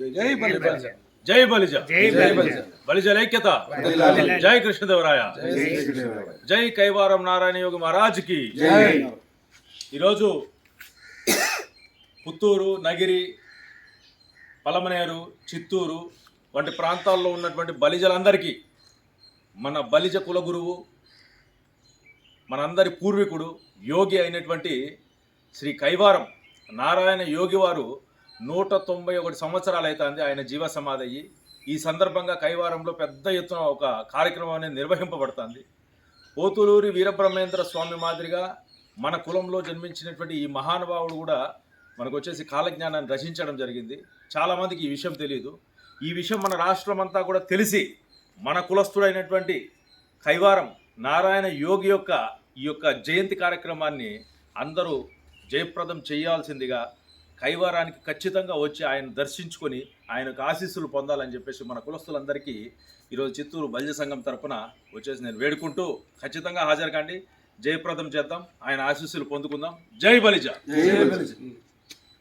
జై బలిజ. జై బలిజ. జై బలిజ. బలిజల ఐక్యత. జై కృష్ణదేవరాయ. జై కైవారం నారాయణ యోగి మహారాజ్కి. ఈరోజు పుత్తూరు నగిరి పలమనేరు చిత్తూరు వంటి ప్రాంతాల్లో ఉన్నటువంటి బలిజలందరికీ మన బలిజ కులగురువు మనందరి పూర్వీకుడు యోగి అయినటువంటి శ్రీ కైవారం నారాయణ యోగి వారు నూట తొంభై ఒకటి సంవత్సరాలు అవుతుంది ఆయన జీవ సమాధి అయ్యి ఈ సందర్భంగా కైవారంలో పెద్ద ఎత్తున ఒక కార్యక్రమం అనేది నిర్వహింపబడుతుంది. పోతులూరి వీరబ్రహ్మేంద్ర స్వామి మాదిరిగా మన కులంలో జన్మించినటువంటి ఈ మహానుభావుడు కూడా మనకు వచ్చేసి కాలజ్ఞానాన్ని రచించడం జరిగింది. చాలామందికి ఈ విషయం తెలియదు ఈ విషయం మన రాష్ట్రం అంతా కూడా తెలిసి మన కులస్థుడైనటువంటి కైవారం నారాయణ యోగి యొక్క ఈ యొక్క జయంతి కార్యక్రమాన్ని అందరూ జయప్రదం చేయాల్సిందిగా కైవారానికి ఖచ్చితంగా వచ్చి ఆయన దర్శించుకొని ఆయనకు ఆశీస్సులు పొందాలని చెప్పేసి మన కులస్తులందరికీ ఈరోజు చిత్తూరు బలిజ సంఘం తరఫున వచ్చేసి నేను వేడుకుంటూ ఖచ్చితంగా హాజరు కండి. జయప్రదం చేద్దాం. ఆయన ఆశీస్సులు పొందుకుందాం. జై బలిజ. జై బలిజ.